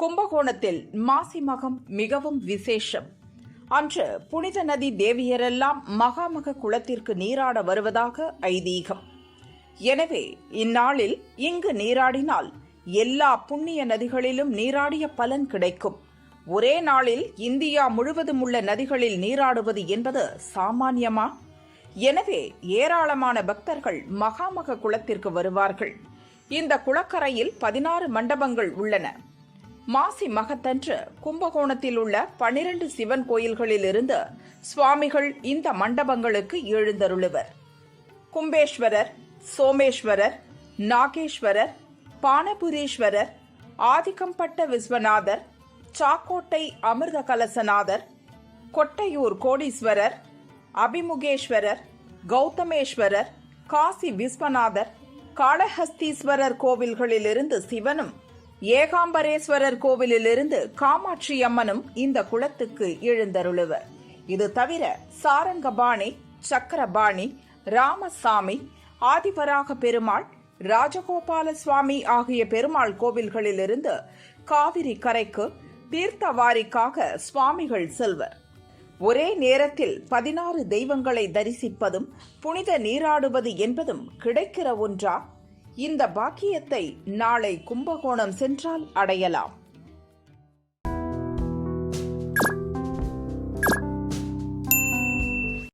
கும்பகோணத்தில் மாசி மகம் மிகவும் விசேஷம். அன்று புனித நதி தேவியரெல்லாம் மகாமக குளத்திற்கு நீராட வருவதாக ஐதீகம். எனவே இந்நாளில் இங்கு நீராடினால் எல்லா புண்ணிய நதிகளிலும் நீராடிய பலன் கிடைக்கும். ஒரே நாளில் இந்தியா முழுவதும் உள்ள நதிகளில் நீராடுவது என்பது சாமானியமா? எனவே ஏராளமான பக்தர்கள் மகாமக குளத்திற்கு வருவார்கள். இந்த குளக்கரையில் பதினாறு மண்டபங்கள் உள்ளன. மாசி மகத்தன்று கும்பகோணத்தில் உள்ள பனிரண்டு சிவன் கோயில்களிலிருந்து சுவாமிகள் இந்த மண்டபங்களுக்கு எழுந்தருளுவர். கும்பேஸ்வரர் சோமேஸ்வரர் நாகேஸ்வரர் பானபுரீஸ்வரர் ஆதிக்கம்பட்ட விஸ்வநாதர் சாக்கோட்டை அமிர்த கலசநாதர் கொட்டையூர் கோடீஸ்வரர் அபிமுகேஸ்வரர் கௌதமேஸ்வரர் காசி விஸ்வநாதர் காளஹஸ்தீஸ்வரர் கோவில்களிலிருந்து சிவனும் ஏகாம்பரேஸ்வரர் கோவிலிலிருந்து காமாட்சி அம்மனும் இந்த குளத்துக்கு எழுந்தருளுவர் இது தவிர சாரங்கபாணி சக்கரபாணி ராமசாமி ஆதிபராக பெருமாள் ராஜகோபால சுவாமி ஆகிய பெருமாள் கோவில்களிலிருந்து காவிரி கரைக்கு தீர்த்தவாரிக்காக சுவாமிகள் செல்வர். ஒரே நேரத்தில் பதினாறு தெய்வங்களை தரிசிப்பதும் புனித நீராடுவது என்பதும் கிடைக்கிற ஒன்றா? இந்த பாக்கியத்தை நாளை கும்பகோணம் சென்றால் அடையலாம்.